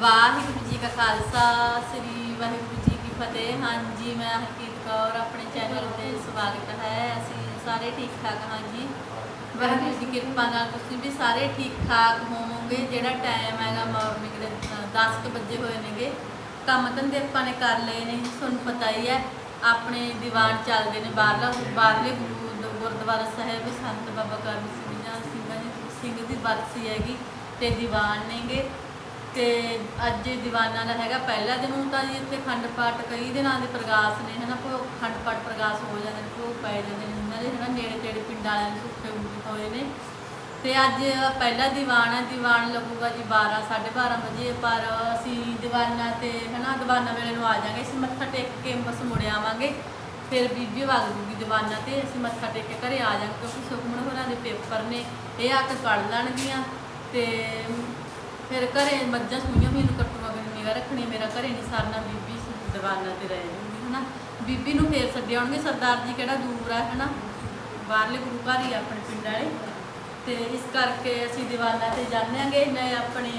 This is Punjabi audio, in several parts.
ਵਾਹਿਗੁਰੂ ਜੀ ਕਾ ਖਾਲਸਾ, ਸ੍ਰੀ ਵਾਹਿਗੁਰੂ ਜੀ ਕੀ ਫਤਿਹ। ਹਾਂਜੀ, ਮੈਂ ਹਰਕੀਤ ਕੌਰ, ਆਪਣੇ ਚੈਨਲ ਤੇ ਸਵਾਗਤ ਹੈ। ਅਸੀਂ ਸਾਰੇ ਠੀਕ ਠਾਕ ਹਾਂ ਜੀ ਵਾਹਿਗੁਰੂ ਜੀ ਦੀ ਕਿਰਪਾ ਨਾਲ ਤੁਸੀਂ ਵੀ ਸਾਰੇ ਠੀਕ ਠਾਕ ਹੋਵੋਗੇ। ਜਿਹੜਾ ਟਾਈਮ ਹੈਗਾ ਮਾਰਨਿੰਗ ਦੇ 10 ਕੁ ਵਜੇ ਹੋਏ ਨੇਗੇ। ਕੰਮ ਧੰਦੇ ਆਪਾਂ ਨੇ ਕਰ ਲਏ ਨੇ, ਤੁਹਾਨੂੰ ਪਤਾ ਹੀ ਹੈ। ਆਪਣੇ ਦੀਵਾਨ ਚੱਲਦੇ ਨੇ ਬਾਹਰਲਾ, ਬਾਹਰਲੇ ਗੁਰੂ ਗੁਰਦੁਆਰਾ ਸਾਹਿਬ, ਸੰਤ ਬਾਬਾ ਕਰਮ ਸਿੰਘ ਜੀ ਸਿੰਘਾਂ ਜੀ, ਸਿੰਘ ਦੀ ਵਰਸੀ ਹੈਗੀ ਤੇ ਦੀਵਾਨ ਨੇਗੇ। ਤੇ ਅੱਜ ਦੀਵਾਨਾਂ ਦਾ ਹੈਗਾ, ਪਹਿਲਾ ਦਿਨ ਹੁਣ ਤਾਂ ਜੀ ਇੱਥੇ ਖੰਡ ਪਾਠ ਕਈ ਦਿਨਾਂ ਦੇ ਪ੍ਰਗਾਸ ਨੇ, ਹਨਾ ਭੋਗ ਖੰਡ ਪਾਠ ਪ੍ਰਗਾਸ ਹੋ ਜਾਂਦੇ ਨੇ, ਭੋਗ ਪੈ ਜਾਂਦੇ ਨੇ ਉਹਨਾਂ ਦੇ, ਹਨਾ, ਨੇੜੇ ਤੇੜੇ ਪਿੰਡਾਂ ਵਾਲਿਆਂ ਨੂੰ ਸੁੱਖੇ ਹੁੰਦੇ ਹੋਏ ਨੇ। ਤੇ ਅੱਜ ਪਹਿਲਾ ਦੀਵਾਨ ਹੈ, ਦੀਵਾਨ ਲੱਗੂਗਾ ਜੀ 12 12:30 ਵਜੇ, ਪਰ ਅਸੀਂ ਦੀਵਾਨਾਂ ਤੇ, ਹਨਾ, ਦੀਵਾਨਾਂ ਵੇਲੇ ਨੂੰ ਆ ਜਾਾਂਗੇ ਅਸੀਂ ਮੱਥਾ ਟੇਕ ਕੇ ਬਸ ਮੁੜ ਆਵਾਂਗੇ। ਫਿਰ ਬੀਬੀ ਵਗ ਜੂਗੀ ਦੀਵਾਨਾਂ ਤੇ, ਅਸੀਂ ਮੱਥਾ ਟੇਕ ਕੇ ਘਰੇ ਆ ਜਾਾਂਗੇ ਕਿਉਂਕਿ ਸੁਖਮਨ ਹੋਰਾਂ ਦੇ ਪੇਪਰ ਨੇ, ਇਹ ਆ ਕੇ ਪੜ ਲੈਣਗੀਆਂ। ਤੇ ਫਿਰ ਘਰੇ ਮੱਝਾਂ ਸੂਈਆਂ ਵੀ ਨੂੰ ਕੱਟੂਗਾ ਮੈਨੂੰ ਨਿਗਾ ਰੱਖਣੀ ਮੇਰਾ ਘਰੇ ਨਹੀਂ ਸਰਨਾ ਬੀਬੀ ਦੀਵਾਨਾਂ ਤੇ ਰਹਿ ਜੂਗੀ ਹਨਾ? ਬੀਬੀ ਨੂੰ ਫੇਰ ਸੱਦੇ ਆਉਣਗੇ ਸਰਦਾਰ ਜੀ ਕਿਹੜਾ ਦੂਰ ਆ ਹਨਾ? ਬਾਹਰਲੇ ਗੁਰੂ ਘਰ ਹੀ ਆ ਆਪਣੇ ਪਿੰਡ ਵਾਲੇ। ਤੇ ਇਸ ਕਰਕੇ ਅਸੀਂ ਦੀਵਾਨਾਂ ਤੇ ਜਾਂਦੇ ਆਂਗੇ ਮੈਂ ਆਪਣੇ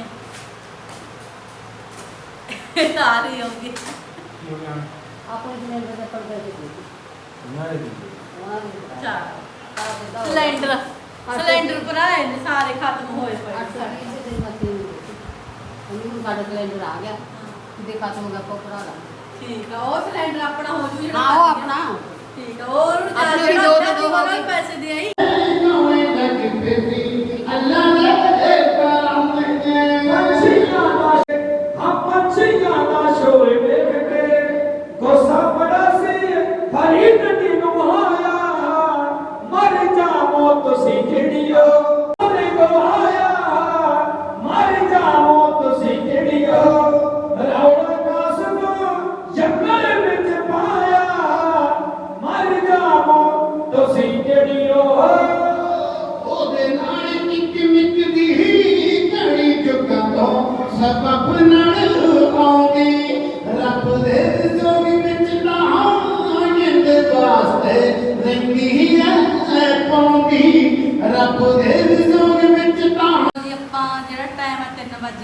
ਆ ਰਹੀ ਹੋਗੀ ਆਪਣੇ ਸਿਲੰਡਰ ਦੇ ਪਰਦੇ ਦੇ ਨੇ ਸਿਲੰਡਰ ਸਿਲੰਡਰ ਭਰਾਏ ਨੇ ਸਾਰੇ ਖਤਮ ਹੋਏ ਪਏ ਸਾਡੇ। ਉਹਨੂੰ ਸਾਡਾ ਸਿਲੰਡਰ ਆ ਗਿਆ ਕਿਤੇ ਖਤਮ ਹੋ ਗਿਆ ਆਪਾਂ ਭਰਾ ਲਾਂਗੇ ਠੀਕ ਆ ਉਹ ਸਿਲੰਡਰ ਆਪਣਾ ਹੋ ਜੂ ਜਿਹੜਾ ਹਾਂ ਉਹ ਬਾਕੀ ਆ। ਆਪਣਾ ਠੀਕ ਆ ਹੋਰ ਨੂੰ ਆਪਣੇ ਜਾ ਵੀ ਦੋ ਜਿਹੜਾ ਦੇ ਦੋ ਹੋ ਉਹਨਾਂ ਗਏ। ਨੂੰ ਪੈਸੇ ਦੇ ਆਈ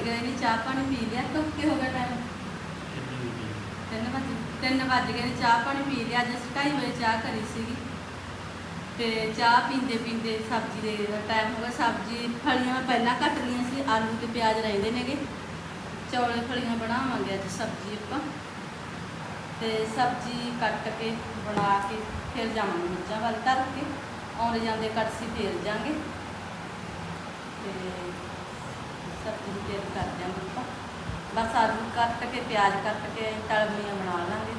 ਗਏ ਨੇ ਚਾਹ ਪਾਣੀ ਪੀ ਲਿਆ ਕਦੋਂ ਕੀ ਹੋ ਗਿਆ ਟਾਈਮ 3 ਵਜ 3 ਵਜ ਗਏ ਨੇ ਚਾਹ ਪਾਣੀ ਪੀ ਲਿਆ 2:30 ਵਜੇ ਚਾਹ ਕਰੀ ਸੀਗੀ। ਤੇ ਚਾਹ ਪੀਂਦੇ ਪੀਂਦੇ ਸਬਜ਼ੀ ਦੇ ਟਾਈਮ ਹੋ ਗਿਆ ਸਬਜ਼ੀ ਫਲੀਆਂ ਮੈਂ ਪਹਿਲਾਂ ਕੱਟ ਲਈਆਂ ਸੀ ਆਲੂ ਤੇ ਪਿਆਜ਼ ਰਹਿੰਦੇ ਨੇਗੇ। ਚੌਲੇ ਫਲੀਆਂ ਬਣਾਵਾਂਗੇ ਅੱਜ ਸਬਜ਼ੀ ਆਪਾਂ। ਤੇ ਸਬਜ਼ੀ ਕੱਟ ਕੇ ਬਣਾ ਕੇ ਫਿਰ ਜਾਵਾਂਗੇ ਮੱਝਾਂ ਵੱਲ ਧਰ ਕੇ ਆਉਂਦੇ ਜਾਂਦੇ ਕੜਸੀ ਫੇਰ ਜਾਾਂਗੇ। ਤੇ ਸਬਜ਼ੀ ਨੂੰ ਤਿਆਰ ਕਰ ਦਿਆਂਗੇ ਆਪਾਂ। ਬਸ ਆਲੂ ਕੱਟ ਕੇ, ਪਿਆਜ਼ ਕੱਟ ਕੇ ਤਲਮੀਆਂ ਬਣਾ ਲਾਂਗੇ।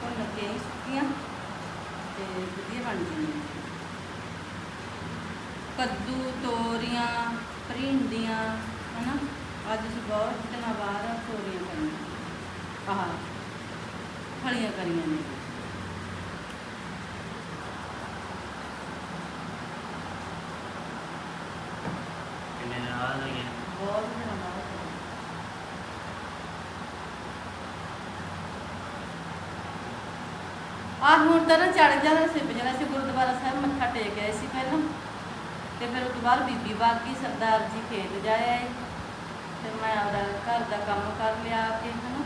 ਭੁੰਨ ਕੇ ਹੀ ਸੁੱਕੀਆਂ, ਤੇ ਵਧੀਆ ਬਣ ਜਾਣਗੀਆਂ। ਕੱਦੂ, ਤੋਰੀਆਂ ਭਰਿੰਡੀਆਂ ਹਨਾ? ਅੱਜ ਅਸੀਂ ਬਹੁਤ ਦਿਨਾਂ ਬਾਅਦ ਤੋਰੀਆਂ ਕਰੀਆਂ ਆਹ, ਫਲੀਆਂ ਕਰੀਆਂ ਨੇ। ਬਹੁਤ ਦਿਨਾਂ ਬਾਅਦ ਕਰੀਆਂ। ਆਹ ਹੁਣ ਤਾਂ ਨਾ ਚੜ ਜਾਣਾ ਸੀ ਬਜਣਾ ਸੀ ਗੁਰਦੁਆਰਾ ਸਾਹਿਬ ਮੱਥਾ ਟੇਕ ਗਏ ਸੀ ਪਹਿਲਾਂ। ਤੇ ਫਿਰ ਉਸ ਤੋਂ ਬਾਅਦ ਬੀਬੀ ਬਾਗੀ ਸਰਦਾਰ ਜੀ ਖੇਤ ਜਾਇਆ ਤੇ ਮੈਂ ਆਪਦਾ ਘਰ ਦਾ ਕੰਮ ਕਰ ਲਿਆ ਕੇ ਹਨਾ।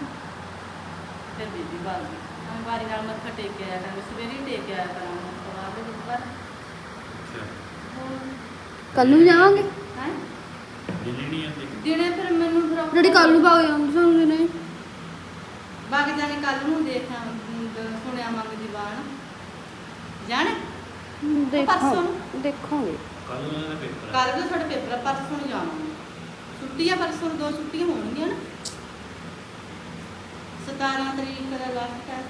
ਫਿਰ ਬੀਬੀ ਬਾਗੀ ਹੁਣ ਵਾਰੀ ਨਾਲ ਮੱਥਾ ਟੇਕ ਕੇ ਆਇਆ ਕਰਾਂਗੇ ਸਵੇਰੇ ਟੇਕ ਕੇ ਆਇਆ ਕਰਾਂਗੇ ਉਸ ਤੋਂ ਬਾਅਦ ਗੁਰਦੁਆਰਾ। ਕੱਲ ਨੂੰ ਜਾਵਾਂਗੇ? ਦਿਨੇ ਫਿਰ ਮੈਨੂੰ ਫਿਰ ਜਿਹੜੀ ਕੱਲ ਨੂੰ ਭਾਗ ਜਾਵਾਂਗੇ ਸਾਨੂੰ ਨੇ ਬਾਕੀ ਜਾਣੇ ਕੱਲ ਨੂੰ ਦੇਖਾਂ ਸੁਣਿਆ ਮੰਗ ਦੀਵਾਨ ਜਾਣ? ਪਰਸੋਂ ਨੂੰ? ਦੇਖਾਂਗੇ। ਕੱਲ ਨੂੰ ਇਹਨਾਂ ਦਾ ਪੇਪਰ ਹੈ ਕੱਲ ਨੂੰ ਸਾਡੇ ਪੇਪਰ ਆ, ਪਰਸੋਂ ਨੂੰ ਜਾਵਾਂਗੇ। ਛੁੱਟੀ ਆ ਪਰਸੋਂ ਨੂੰ ਦੋ ਛੁੱਟੀਆਂ ਹੋਣਗੀਆਂ ਨਾ। 17 ਤਰੀਕ ਦਾ ਲਾਸਟ ਹੈ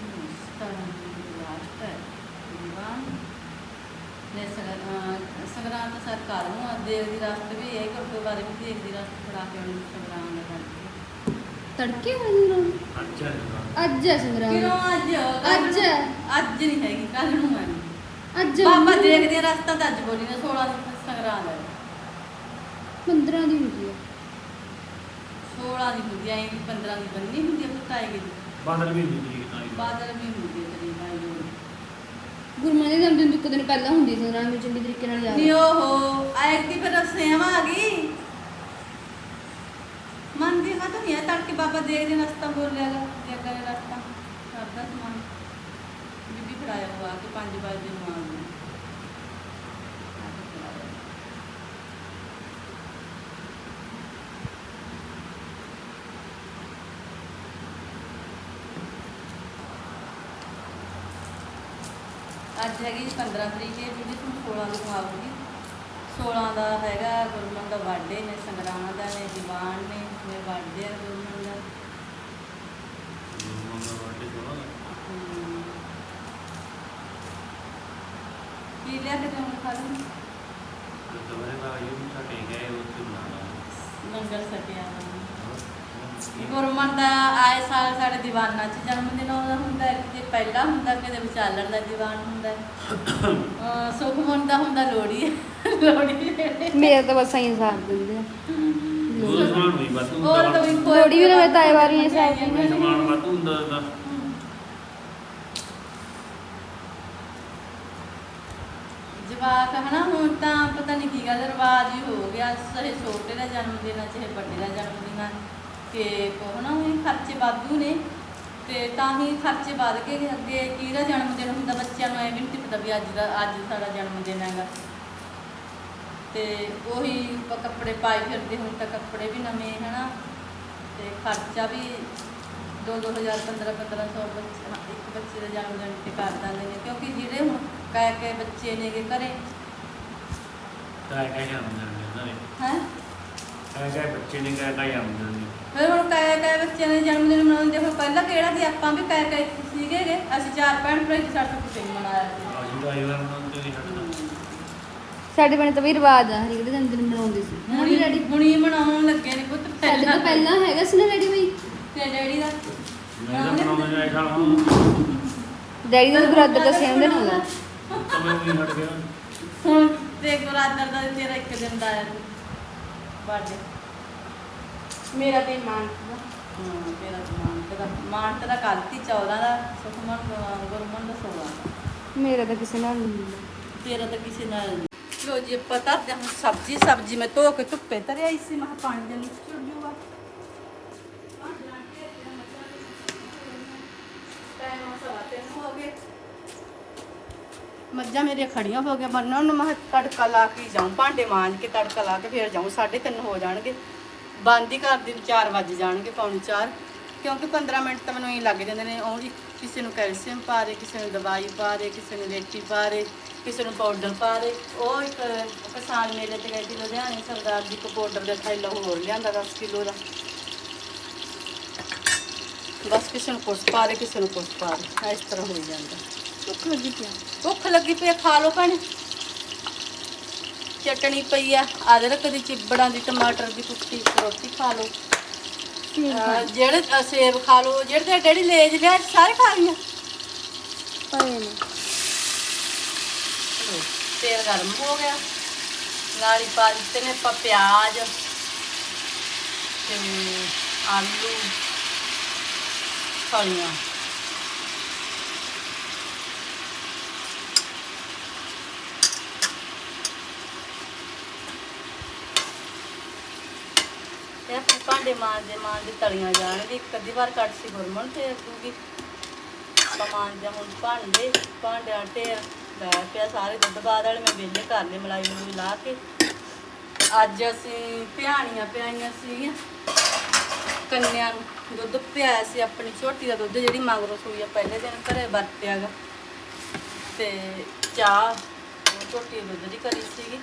ਹਮ, 17 ਤਰੀਕ ਦੀ last ਹੈ ਦੀਵਾਨ ਨੇ ਸਗਰ- ਅਹ ਸੰਗਰਾਂਦ ਤਾਂ ਸਰਕਾਰ ਨੂੰ ਆ, ਦੇਖ ਦੀ ਰਸਤ ਵੀ ਇਹ ਗੁਰਦੁਆਰੇ ਵੀ ਦੇਖ ਦੀ ਰਸਤ ਫੜਾ ਕੇ ਆਉਣੀ ਸੰਗਰਾਂਦ ਦਾ ਕਰਕੇ ਤੜਕੇ ਹੋਏ ਨਾ? ਅੱਜ ਅੱਜ ਹੈ ਸੰਗਰਾਮ ਕਿਉਂ ਅੱਜ? ਕੱਲ੍ਹ ਅੱਜ ਨੂੰ- ਹੈ। ਅੱਜ ਨਹੀਂ ਹੈਗੀ ਕੱਲ ਨੂੰ ਹੈ। ਅੱਜ ਬਾਬਾ ਦੇਖਦੇ ਰਸਤਾ ਤਾਂ ਅੱਜ ਬੋਲੀ ਨਾ 16 ਦੀ ਸੰਗਰਾਂਦ ਹੈ। 15 ਦੀ ਹੁੰਦੀ ਹੈ। 16 ਦੀ ਹੁੰਦੀ ਐ 15 ਦੀ ਬੰਨੀ ਹੁੰਦੀ ਆ ਪੁੱਤ ਆਏਗੀ ਬਾਦਲ ਵੀ ਨਾਲ ਹੀ। ਬਾਦਲ ਵੀ ਹੁੰਦੀ ਹੈ ਗੁਰਮਾਂ ਦੇ ਜਨਮ ਦਿਨ ਤੋਂ ਇੱਕ ਦਿਨ ਪਹਿਲਾਂ ਹੁੰਦੀ ਸੀ ਉਹਨਾਂ ਨੂੰ ਚੰਗੀ ਤਰੀਕੇ ਨਾਲ ਨਹੀਂ ਯਾਦ ਓਹੋ ਆਇਕ ਦੀ ਫਿਰ ਸੇਮ ਆ ਗਈ? ਮਨ ਦੀ ਖਤਮ ਨਹੀਂ ਹੈ ਤੜਕੇ ਬਾਬਾ ਦੇਖ ਦੇ ਰਸਤਾ ਬੋਲ ਲਿਆ ਜੇ ਕਰੇ ਰਸਤਾ? ਕਰਦਾ ਸਮਾਨ। ਬੀਬੀ ਫੜਾਇਆ ਹੋਆ ਕਿ 5 ਵਜੇ ਨੂੰ। ਆ ਗਈ ਅੱਜ ਹੈਗੀ ਜੀ 15 ਤਰੀਕ ਹੈ ਜਿਹੜੀ ਤੁਹਾਨੂੰ 16 ਨੂੰ ਆਊਗੀ 16 ਦਾ ਹੈਗਾ ਗੁਰਮਨ ਦਾ ਬਰਥਡੇ ਨੇ ਸੰਗਰਾਮ ਦਾ ਨੇ ਦੀਵਾਨ ਨੇ ਨੇ ਬਰਥਡੇ ਹੈ ਗੁਰਮਨ ਦਾ। ਗੁਰੂ ਦਾ ਬਰਥਡੇ। ਹਮ। ਕੀ ਲਿਆ ਕੇ ਤੁਹਾਨੂੰ ਖਾ ਲਓ ਤੇ ਦੁਬਾਰੇ ਦਾ ਆਇਓ ਵੀ ਸਾਡੇ ਗਏ ਉੱਥੇ ਬਣਾਉਣਾ ਲੰਗਰ ਸਕਿਆ ਗੁਰਮਨ ਦਾ ਆਏ ਸਾਲ ਸਾਡੇ ਦੀਵਾਨਾਂ 'ਚ ਜਨਮ ਦਿਨ ਆਉਂਦਾ। ਹੁੰਦਾ ਹੈ ਕਿਤੇ ਪਹਿਲਾ ਹੁੰਦਾ ਕਿਤੇ ਵਿਚਾਲਣ ਦਾ ਦੀਵਾਨ ਹੁੰਦਾ। ਹੈ ਅਹ ਸੁਖਮਨ ਦਾ ਹੁੰਦਾ ਲੋਹੜੀ। ਲੋਹੜੀ ਮੇਰਾ ਤਾਂ ਬਸ ਐਂ ਸਾਥ ਦਿੰਦੇ ਆ। ਸਮਾਨ ਹੋਰ ਵਾ। ਲੋਹੜੀ ਵਾਰੀ ਸਮਾਨ ਵਾਧੂ ਹੁੰਦਾ ਜਵਾਕ ਹਨਾ ਹੁਣ ਤਾਂ ਪਤਾ ਨਹੀਂ ਕੀ ਗੱਲ ਰਿਵਾਜ ਹੀ ਹੋ ਗਿਆ। ਚਾਹੇ ਛੋਟੇ ਦਾ ਜਨਮ ਦਿਨ ਆ ਚਾਹੇ ਵੱਡੇ ਦਾ ਜਨਮ ਦਿਨ ਆ। ਹਨਾ ਉਹ ਖਰਚੇ ਵਾਧੂ ਨੇ। ਤੇ ਤਾਂ ਹੀ ਖਰਚੇ ਵੱਧ ਗਏ ਕਿ ਅੱਗੇ ਕਿਹਦਾ ਜਨਮ ਦਿਨ ਹੁੰਦਾ ਬੱਚਿਆਂ ਨੂੰ ਐਵੇਂ ਨਹੀਂ ਪਤਾ ਵੀ ਅੱਜ ਦਾ ਅੱਜ ਸਾਡਾ ਜਨਮ ਦਿਨ ਹੈਗਾ। ਤੇ ਉਹੀ ਕੱਪੜੇ ਪਾਈ ਫਿਰਦੇ ਹੁਣ ਤਾਂ ਕੱਪੜੇ ਵੀ ਨਵੇਂ ਹਨਾ। ਤੇ ਖਰਚਾ ਵੀ 2-2000 15-1500 ਬੱਚੇ ਹਾਂ, ਇੱਕ ਬੱਚੇ ਦਾ ਜਨਮ ਦਿਨ ਤੇ ਕਰ ਦਿੰਦੇ ਨੇ ਕਿਉਂਕਿ ਜਿਹੜੇ ਹੁਣ ਕਹਿ ਕੇ ਬੱਚੇ ਨੇਗੇ ਘਰੇ। ਕਾਇ ਕਾਇ ਜਾਂਦੇ ਨੇ ਉਹਨਾਂ ਨੇ ਹੈ? ਕਾਇ ਕਾਇ ਬੱਚੇ ਨੇ ਕਾਇ ਕਾਇ ਜਾਂਦੇ ਨੇ। ਫਿਰ ਹੁਣ ਕਹਿ ਕਹਿ ਬੱਚਿਆਂ ਦੇ ਜਨਮ ਦਿਨ ਮਨਾਉਂਦੇ ਦੇਖੋ ਪਹਿਲਾਂ ਕਿਹੜਾ ਸੀ? ਆਪਾਂ ਵੀ ਕਹਿ ਕਹਿ ਸੀਗੇ ਗੇ। ਅਸੀਂ ਚਾਰ ਭੈਣ ਭਰਾ ਇੱਕ ਸਾਡਾ ਕਿਸੇ ਨੇ ਮਨਾਇਆ ਸੀ। ਆਜੂ ਦਾ ਆਇਵਾਰ ਨੂੰ ਤੇ ਨਹੀਂ ਹਟਦਾ ਸਾਡੇ ਪਿੰਡ ਤਾਂ ਵੀ ਰਿਵਾਜ ਆ ਹਰੇਕ ਦੇ ਜਨਮ ਦਿਨ ਮਨਾਉਂਦੇ ਸੀ। ਹੁਣ ਵੀ ਡੈਡੀ ਹੁਣੀ ਮਨਾਉਣ ਲੱਗੇ ਨੇ ਪੁੱਤ ਸਾਡੇ ਤੋਂ ਪਹਿਲਾਂ। ਹੈਗਾ ਸੀ ਨਾ ਡੈਡੀ ਬਈ ਤੇ ਡੈਡੀ ਦਾ? ਮੈਂ ਤਾਂ ਬਣਾਉਂਦਾ ਜਾਇ ਸਾਲ ਹੁਣ ਡੈਡੀ ਦਾ ਬਰਾਦਰ ਦਾ ਸੇਮ ਦਿਨ ਹੁੰਦਾ ਕਮੇ ਵੀ ਹਟ ਗਿਆ। ਹੁਣ ਤੇ ਗੁਰਾਦਰ ਦਾ ਤੇਰਾ ਇੱਕ ਦਿਨ ਦਾ ਆਇਆ। ਬਰਥਡੇ ਮੇਰਾ ਤੇ ਮਾਨ ਹਾਂ ਤੇਰਾ ਮਾਨ ਤੇਰਾ ਮਾਨ ਤੇਰਾ ਕੱਲ੍ਹ 14 ਦਾ ਸੁਖਮਨ ਦਾ- ਗੁਰਮਨ ਦਾ 16 ਦਾ ਮੇਰਾ ਤਾਂ ਕਿਸੇ ਨਾਲ ਨਹੀਂ ਹੁੰਦਾ ਤੇਰਾ ਤਾਂ ਕਿਸੇ ਨਾਲ ਨਹੀਂ ਲੋ ਜੀ ਪਤਾ ਤੇ ਹੁਣ ਸਬਜ਼ੀ ਸਬਜ਼ੀ ਮੈਂ ਧੋ ਕੇ ਧੁੱਪੇ ਧਰਿਆ ਸੀ ਮੈਂ ਕਿਹਾ ਪਾਣੀ ਦੇ ਵਿੱਚ ਚੁੜ ਜੂਗਾ ਟਾਈਮ ਸਵਾ ਤਿੰਨ ਹੋ ਗਏ ਮੱਝਾਂ ਮੇਰੀਆਂ ਖੜੀਆਂ ਹੋ ਗਿਆ ਬੰਨਣ ਨੂੰ ਮੈਂ ਕਿਹਾ ਤੜਕਾ ਲਾ ਕੇ ਹੀ ਜਾਊਂ, ਭਾਂਡੇ ਮਾਂਜ ਕੇ ਤੜਕਾ ਲਾ ਕੇ ਫੇਰ ਜਾਊਂ 3:30 ਹੋ ਜਾਣਗੇ। ਬੰਦ ਹੀ ਕਰ ਦਿਨ 4 ਵੱਜ ਜਾਣਗੇ ਪੌਣੀ 4 ਕਿਉਂਕਿ 15 ਮਿੰਟ ਤਾਂ ਮੈਨੂੰ ਹੀ ਲੱਗ ਜਾਂਦੇ ਨੇ, ਉਹ ਜੀ ਕਿਸੇ ਨੂੰ ਕੈਲਸ਼ੀਅਮ ਪਾ ਰਹੇ, ਕਿਸੇ ਨੂੰ ਦਵਾਈ ਪਾ ਰਹੇ, ਕਿਸੇ ਨੂੰ ਰੇਟੀ ਪਾ ਰਹੇ, ਕਿਸੇ ਨੂੰ ਪਾਊਡਰ ਪਾ ਰਹੇ, ਉਹ ਇੱਕ ਕਿਸਾਨ ਮੇਲੇ ਤੇ ਗਏ ਸੀ ਲੁਧਿਆਣੇ, ਸਰਦਾਰ ਜੀ ਕੋ ਪਾਊਡਰ ਦਾ ਥੈਲਾ ਹੋਰ ਲਿਆਂਦਾ 10 ਕਿਲੋ ਦਾ। ਬਸ ਕਿਸੇ ਨੂੰ ਕੁਛ ਪਾ ਰਹੇ, ਕਿਸੇ ਨੂੰ ਕੁਛ ਪਾ ਰਹੇ, ਇਸ ਤਰ੍ਹਾਂ ਹੋ ਜਾਂਦਾ। ਭੁੱਖ ਲੱਗੀ ਪਿਆ ਭੁੱਖ ਲੱਗੀ ਪਈ ਆ, ਖਾ ਲਓ ਭੈਣੇ। ਚਟਣੀ ਪਈ ਆ। ਅਦਰਕ ਦੀ ਚਿੱਬੜਾਂ ਦੀ ਟਮਾਟਰ ਦੀ ਕੁੱਟੀ ਰੋਟੀ ਖਾ ਲਓ। ਅਹ ਜਿਹੜੇ ਅਹ ਸੇਬ ਖਾ ਲਓ ਜਿਹੜੇ ਤੇ ਡੈਡੀ ਲੇਜ ਲਿਆ ਸਾਰੇ ਖਾ ਲਈਆਂ ਪਏ ਨੇ। ਤੇਲ ਗਰਮ ਹੋ ਗਿਆ। ਨਾਲ ਹੀ ਪਾ ਦਿੱਤੇ ਨੇ ਆਪਾਂ ਪਿਆਜ਼ ਤੇ ਆਲੂ ਫਲੀਆਂ ਤੇ ਆਪਣੇ ਭਾਂਡੇ ਮਾਂਜਦੇ ਮਾਂਜਦੇ ਤਲੀਆਂ ਜਾਣਗੇ। ਇੱਕ ਅੱਧੀ ਵਾਰ ਕੱਟ ਸੀ ਗੁਰਮਨ ਤੇ ਦੂਗੀ ਸਮਾਨ ਜਾਂ ਹੁਣ ਭਾਂਡੇ ਭਾਂਡਿਆਂ ਢੇਰ ਲੈ ਪਿਆ, ਸਾਰੇ ਦੁੱਧ ਬਾਦ ਮੈਂ ਵਿਹਲੇ ਕਰ ਲਏ ਮਲਾਈ ਨੂੰ ਲਾ ਕੇ। ਅੱਜ ਅਸੀਂ ਪਿਆਣੀਆਂ ਪਿਆਈਆਂ ਸੀਗੀਆਂ। ਕੰਨਿਆਂ ਨੂੰ ਦੁੱਧ ਪਿਆਇਆ ਸੀ, ਆਪਣੀ ਝੋਟੀ ਦਾ ਦੁੱਧ, ਜਿਹੜੀ ਮਗਰੋਂ ਸੂਈ ਆ, ਪਹਿਲੇ ਦਿਨ ਘਰੇ ਵਰਤਿਆਗਾ। ਤੇ ਚਾਹ, ਉਹ ਝੋਟੀ ਦੁੱਧ ਦੀ ਕਰੀ ਸੀਗੀ।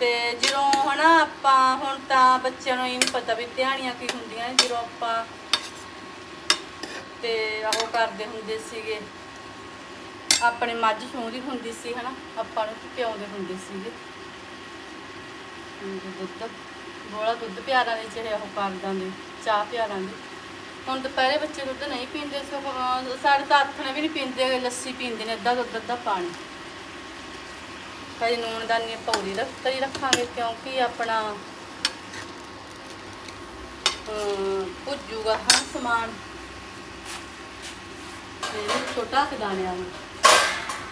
ਤੇ ਜਦੋਂ ਹਨਾ ਆਪਾਂ ਹੁਣ ਤਾਂ ਬੱਚਿਆਂ ਨੂੰ ਇਹ ਨਹੀਂ ਪਤਾ ਵੀ ਧਿਆਣੀਆਂ ਕੀ ਹੁੰਦੀਆਂ ਨੇ, ਜਦੋਂ ਆਪਾਂ ਤੇ ਉਹ ਕਰਦੇ ਹੁੰਦੇ ਸੀਗੇ ਆਪਣੇ ਮੱਝ ਸੂੰਦੀ ਹੁੰਦੀ ਸੀ ਹਨਾ ਆਪਾਂ ਨੂੰ ਪਿਆਉਂਦੇ ਹੁੰਦੇ ਸੀਗੇ। ਦੁੱਧ ਬੋਲਾ ਦੁੱਧ ਪਿਆਰਾਂ ਦੇ ਜਿਹੜੇ ਉਹ ਕਰ ਦਿੰਦੇ ਚਾਹ ਪਿਆਰਾਂ ਦੀ। ਹੁਣ ਦੁਪਹਿਰੇ ਬੱਚੇ ਦੁੱਧ ਨਹੀਂ ਪੀਂਦੇ ਸਗੋਂ ਸਾਡੇ ਤਾਂ ਹੱਥ ਨਾਲ ਵੀ ਨਹੀਂ ਪੀਂਦੇ ਲੱਸੀ ਪੀਂਦੇ ਨੇ ਅੱਧਾ ਦੁੱਧ ਅੱਧਾ ਪਾਣੀ। ਕਈ ਨੂਣ ਦਾਨੀ ਪੌੜੀ ਰੱਖ ਤਰੀ ਰੱਖਾਂਗੇ ਕਿਉਂਕਿ ਆਪਣਾ ਅਮ, ਭੁੱਜੂਗਾ ਹਾਂ ਸਮਾਨ। ਤੇ ਛੋਟਾ ਕਿ ਨੂੰ।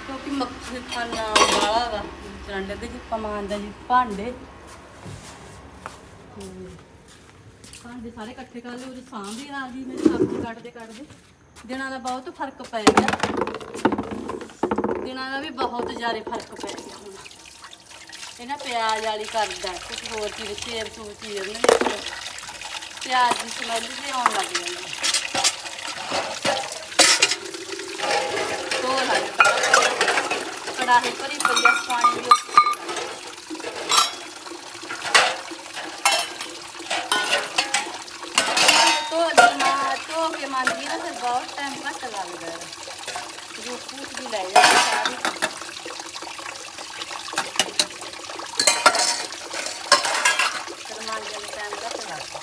ਕਿਉਂਕਿ ਮੱਖੀ ਖਾਣਾ ਵਾਲਾ ਵਾ। ਸਿਲੰਡਰ ਦੇ ਜੀ ਪਮਾਨ ਦਾ ਜੀ ਭਾਂਡੇ। ਭਾਂਡੇ ਸਾਰੇ ਇਕੱਠੇ ਕਰ ਲਏ ਉਹਦੀ ਸਾਂਭ ਵੀ ਨਾਲ ਮੇਰੀ ਸਬਜ਼ੀ ਕੱਟਦੇ ਕੱਟਦੇ। ਦਿਨਾਂ ਦਾ ਬਹੁਤ ਫ਼ਰਕ ਪੈ ਗਿਆ। ਦਿਨਾਂ ਦਾ ਵੀ ਬਹੁਤ ਜ਼ਿਆਦਾ ਫ਼ਰਕ ਪੈ ਗਿਆ। ਇਹ ਨਾ ਪਿਆਜ਼ ਵਾਲੀ ਕਰਦਾ ਕੁਝ ਹੋਰ ਚੀਜ਼ ਸੇਬ ਸੂਬ ਚੀਜ਼ ਨੇ ਪਿਆਜ਼ ਦੀ ਸਮੈਲ ਵੀ ਆਉਣ ਲੱਗ ਜਾਂਦੀ ਹੈ ਤੋ ਕੜਾਹੀ ਭਰੀ ਪਈ ਆ ਪਾਣੀ ਦੀ ਤੋ ਜਮਾ ਤੋ ਕੇ ਮੰਦੀ ਨਾ ਫਿਰ ਬਹੁਤ ਟਾਈਮ ਘੱਟ ਲੱਗਦਾ ਹੈ ਜੋ ਪੂਛ ਵੀ ਲੈ ਜਾਂਦੀ ਸਾਰੀ ਫਿਰ ਮੰਦੀ ਨੂੰ ਟਾਈਮ ਘੱਟ ਲੱਗਦਾ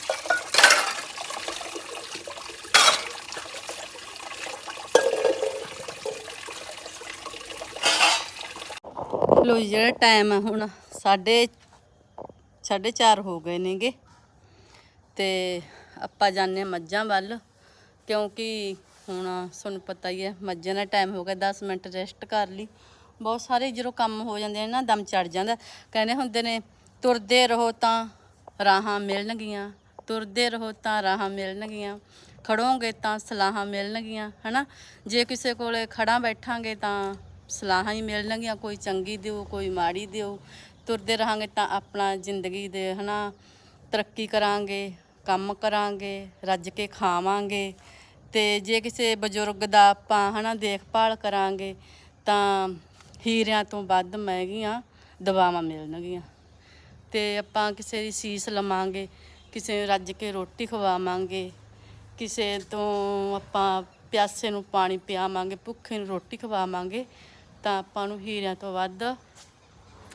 ਲੋ ਜੀ, ਜਿਹੜਾ ਟਾਈਮ ਹੈ ਹੁਣ ਸਾਢੇ ਸਾਢੇ ਚਾਰ ਹੋ ਗਏ ਨੇਗੇ। ਤੇ ਆਪਾਂ ਜਾਂਦੇ ਹਾਂ ਮੱਝਾਂ ਵੱਲ ਕਿਉਂਕਿ ਹੁਣ ਤੁਹਾਨੂੰ ਪਤਾ ਹੀ ਹੈ ਮੱਝਾਂ ਦਾ ਟਾਈਮ ਹੋ ਗਿਆ 10 ਮਿੰਟ ਰੈਸਟ ਕਰ ਲਈ। ਬਹੁਤ ਸਾਰੇ ਜਦੋਂ ਕੰਮ ਹੋ ਜਾਂਦੇ ਨੇ ਨਾ ਦਮ ਚੜ ਜਾਂਦਾ। ਕਹਿੰਦੇ ਹੁੰਦੇ ਨੇ ਤੁਰਦੇ ਰਹੋ ਤਾਂ ਰਾਹਾਂ ਮਿਲਣਗੀਆਂ ਤੁਰਦੇ ਰਹੋ ਤਾਂ ਰਾਹਾਂ ਮਿਲਣਗੀਆਂ ਖੜੋਗੇ ਤਾਂ ਸਲਾਹਾਂ ਮਿਲਣਗੀਆਂ। ਹਨਾ? ਜੇ ਕਿਸੇ ਕੋਲੇ ਖੜਾ ਬੈਠਾਂਗੇ ਤਾਂ ਸਲਾਹਾਂ ਹੀ ਮਿਲਣਗੀਆਂ, ਕੋਈ ਚੰਗੀ ਦਿਓ, ਕੋਈ ਮਾੜੀ ਦਿਓ। ਤੁਰਦੇ ਰਹਾਂਗੇ ਤਾਂ ਆਪਣਾ ਜ਼ਿੰਦਗੀ ਦੇ, ਹਨਾ, ਤਰੱਕੀ ਕਰਾਂਗੇ, ਕੰਮ ਕਰਾਂਗੇ, ਰੱਜ ਕੇ ਖਾਵਾਂਗੇ। ਤੇ ਜੇ ਕਿਸੇ ਬਜ਼ੁਰਗ ਦਾ ਆਪਾਂ, ਹਨਾ, ਦੇਖਭਾਲ ਕਰਾਂਗੇ, ਤਾਂ ਹੀਰਿਆਂ ਤੋਂ ਵੱਧ ਮਹਿੰਗੀਆਂ ਦਵਾਵਾਂ ਮਿਲਣਗੀਆਂ। ਤੇ ਆਪਾਂ ਕਿਸੇ ਦੀ ਸੀਸ ਲਵਾਂਗੇ, ਕਿਸੇ ਨੂੰ ਰੱਜ ਕੇ ਰੋਟੀ ਖਵਾਵਾਂਗੇ, ਕਿਸੇ ਤੋਂ ਆਪਾਂ ਪਿਆਸੇ ਨੂੰ ਪਾਣੀ ਪਿਆਵਾਂਗੇ, ਭੁੱਖੇ ਨੂੰ ਰੋਟੀ ਖਵਾਵਾਂਗੇ ਤਾਂ ਆਪਾਂ ਨੂੰ ਹੀਰਿਆਂ ਤੋਂ ਵੱਧ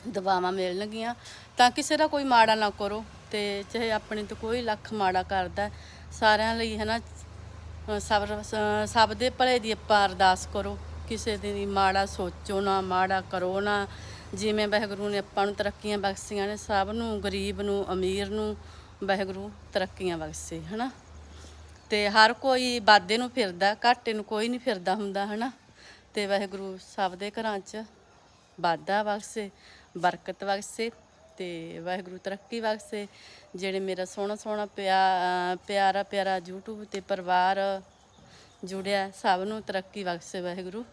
ਦਵਾਵਾਂ ਮਿਲਣਗੀਆਂ ਤਾਂ ਕਿਸੇ ਦਾ ਕੋਈ ਮਾੜਾ ਨਾ ਕਰੋ ਤੇ ਚਾਹੇ ਆਪਣੇ ਤੋਂ ਕੋਈ ਲੱਖ ਮਾੜਾ ਕਰਦਾ ਸਾਰਿਆਂ ਲਈ ਹੈ ਨਾ ਅ, ਸਭ ਸਭ ਦੇ ਭਲੇ ਦੀ ਆਪਾਂ ਅਰਦਾਸ ਕਰੋ। ਕਿਸੇ ਦੀ ਮਾੜਾ ਸੋਚੋ ਨਾ ਮਾੜਾ ਕਰੋ ਨਾ। ਜਿਵੇਂ ਵਾਹਿਗੁਰੂ ਨੇ ਆਪਾਂ ਨੂੰ ਤਰੱਕੀਆਂ ਬਖਸ਼ੀਆਂ ਨੇ ਸਭ ਨੂੰ ਗਰੀਬ ਨੂੰ ਅਮੀਰ ਨੂੰ ਵਾਹਿਗੁਰੂ ਤਰੱਕੀਆਂ ਬਖਸ਼ੇ ਹਨਾ। ਤੇ ਹਰ ਕੋਈ ਵਾਧੇ ਨੂੰ ਫਿਰਦਾ ਘਾਟੇ ਨੂੰ ਕੋਈ ਨਹੀਂ ਫਿਰਦਾ ਹੁੰਦਾ ਹਨਾ। ਤੇ ਵਾਹਿਗੁਰੂ ਸਭ ਦੇ ਘਰਾਂ 'ਚ ਵਾਧਾ ਬਖਸ਼ੇ ਬਰਕਤ ਬਖਸ਼ੇ ਤੇ ਵਾਹਿਗੁਰੂ ਤਰੱਕੀ ਬਖਸ਼ੇ। ਜਿਹੜੇ ਮੇਰਾ ਸੋਹਣਾ ਸੋਹਣਾ ਪਿਆ ਪਿਆਰਾ ਪਿਆਰਾ YouTube ਤੇ ਪਰਿਵਾਰ ਜੁੜਿਆ ਸਭ ਨੂੰ ਤਰੱਕੀ ਬਖਸ਼ੇ ਵਾਹਿਗੁਰੂ।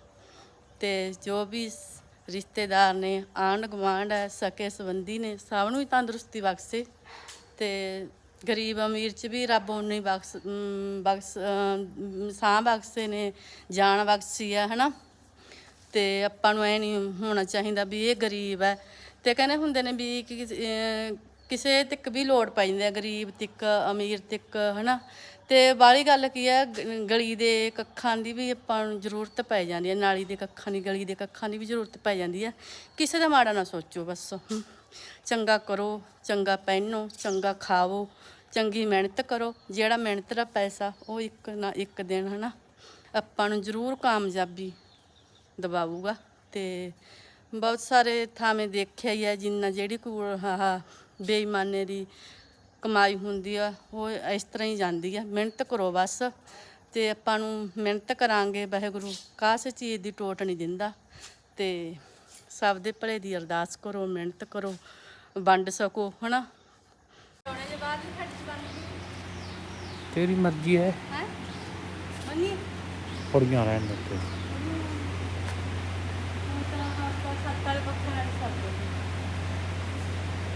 ਤੇ ਜੋ ਵੀ ਰਿਸ਼ਤੇਦਾਰ ਨੇ ਆਂਢ ਗੁਆਂਢ ਹੈ ਸਕੇ ਸੰਬੰਧੀ ਨੇ ਸਭ ਨੂੰ ਹੀ ਤੰਦਰੁਸਤੀ ਬਖਸ਼ੇ। ਤੇ ਗਰੀਬ ਅਮੀਰ ਚ ਵੀ ਰੱਬ ਉਹਨੇ ਹੀ ਬਖਸ਼ ਅਮ, ਬਖਸ਼ ਸਾਹ ਬਖਸ਼ੇ ਨੇ ਜਾਨ ਬਖਸ਼ੀ ਆ ਹਨਾ? ਤੇ ਆਪਾਂ ਨੂੰ ਐ ਨਹੀਂ ਹੋਣਾ ਚਾਹੀਦਾ ਵੀ ਇਹ ਗਰੀਬ ਹੈ। ਤੇ ਕਹਿੰਦੇ ਹੁੰਦੇ ਨੇ ਵੀ ਕਿ ਕਿਸੇ ਤੱਕ ਵੀ ਲੋੜ ਪੈ ਜਾਂਦੀ ਹੈ, ਗਰੀਬ ਤੱਕ, ਅਮੀਰ ਤੱਕ, ਹਨਾ। ਤੇ ਬਾਹਲੀ ਗੱਲ ਕੀ ਹੈ ਗਲੀ ਦੇ ਕੱਖਾਂ ਦੀ ਵੀ ਆਪਾਂ ਨੂੰ ਜ਼ਰੂਰਤ ਪੈ ਜਾਂਦੀ ਹੈ, ਨਾਲੀ ਦੇ ਕੱਖਾਂ ਦੀ, ਗਲੀ ਦੇ ਕੱਖਾਂ ਦੀ ਵੀ ਜ਼ਰੂਰਤ ਪੈ ਜਾਂਦੀ ਹੈ। ਕਿਸੇ ਦਾ ਮਾੜਾ ਨਾ ਸੋਚੋ ਬਸ। ਚੰਗਾ ਕਰੋ, ਚੰਗਾ ਪਹਿਨੋ, ਚੰਗਾ ਖਾਵੋ, ਚੰਗੀ ਮਿਹਨਤ ਕਰੋ। ਜਿਹੜਾ ਮਿਹਨਤ ਦਾ ਪੈਸਾ ਉਹ ਇੱਕ ਨਾ ਇੱਕ ਦਿਨ, ਹਨਾ। ਆਪਾਂ ਨੂੰ ਜ਼ਰੂਰ ਕਾਮਯਾਬੀ ਦਬਾਊਗਾ ਤੇ ਬਹੁਤ ਸਾਰੇ ਥਾਵੇਂ ਦੇਖਿਆ ਹੀ ਹੈ ਜਿੰਨਾ ਜਿਹੜੀ ਕੋਲ ਆਹ ਬੇਈਮਾਨੇ ਦੀ ਕਮਾਈ ਹੁੰਦੀ ਆ ਉਹ ਇਸ ਤਰ੍ਹਾਂ ਹੀ ਜਾਂਦੀ ਆ। ਮਿਹਨਤ ਕਰੋ ਬਸ ਤੇ ਆਪਾਂ ਨੂੰ ਮਿਹਨਤ ਕਰਾਂਗੇ ਵਾਹਿਗੁਰੂ ਕਾਸੇ ਚੀਜ਼ ਦੀ ਟੋਟ ਨਹੀਂ ਦਿੰਦਾ ਤੇ ਸਭ ਦੇ ਭਲੇ ਦੀ ਅਰਦਾਸ ਕਰੋ ਮਿਹਨਤ ਕਰੋ ਵੰਡ ਸਕੋ ਹਨਾ? ਤੇਰੀ ਮਰਜ਼ੀ ਹੈ। ਹੈ? ਮੰਨੀ ਪੜੀਆਂ ਰਹਿਣ ਦਿੱਤੇ।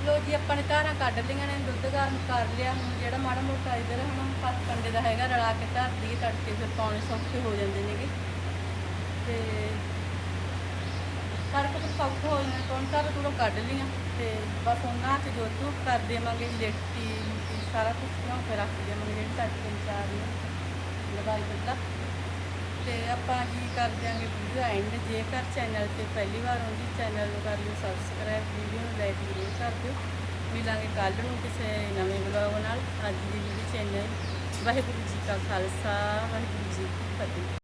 ਲੋ ਜੀ, ਆਪਾਂ ਨੇ ਧਾਰਾਂ ਕੱਢ ਲਈਆਂ ਨੇ, ਦੁੱਧ ਗਰਮ ਕਰ ਲਿਆ। ਹੁਣ ਜਿਹੜਾ ਮਾੜਾ ਮੋਟਾ ਇਧਰ ਹੁਣ ਪੱਤ ਕੰਡੇ ਦਾ ਹੈਗਾ, ਰਲਾ ਕੇ ਧਰ ਦਈਏ ਤੜਕੇ, ਫਿਰ ਪਾਉਣੇ ਸੌਖੇ ਹੋ ਜਾਂਦੇ ਨੇਗੇ। ਤੇ ਤੜਕੇ ਤੋਂ ਸੌਖੇ ਹੋ ਜਾਂਦੇ ਕੌਣ ਧਾਰ ਤੋਂ ਕੱਢ ਲਈਆਂ। ਤੇ ਬਸ ਉਹਨਾਂ 'ਚ ਜੋ ਧੂਪ ਕਰ ਦੇਵਾਂਗੇ ਲੇਟੀ ਸਾਰਾ ਕੁਝ ਬਣਾ ਕੇ ਰੱਖ ਦੇਵਾਂਗੇ, ਜਿਹੜੀ ਤੜਕੇ ਨੂੰ ਚਾਰ ਨੂੰ ਲਗਾਈ ਦਿੱਤਾ ਤੇ ਆਪਾਂ ਕੀ ਕਰ ਦਿਆਂਗੇ ਵੀਡੀਓ ਐਂਡ ਜੇਕਰ ਚੈਨਲ ਤੇ ਪਹਿਲੀ ਵਾਰ ਆਉਂਦੀ ਚੈਨਲ ਨੂੰ ਕਰ ਲਿਓ ਸਬਸਕ੍ਰਾਈਬ ਵੀਡੀਓ ਨੂੰ ਲਾਈਕ ਜ਼ਰੂਰ ਕਰ ਦਿਓ। ਮਿਲਾਂਗੇ ਕੱਲ ਨੂੰ ਕਿਸੇ ਨਵੇਂ ਵਲੌਗ ਨਾਲ। ਅੱਜ ਦੀ ਵੀਡੀਓ ਚੈਨਲ ਵਾਹਿਗੁਰੂ ਜੀ ਕਾ ਖਾਲਸਾ, ਵਾਹਿਗੁਰੂ ਜੀ ਕੀ ਫਤਿਹ।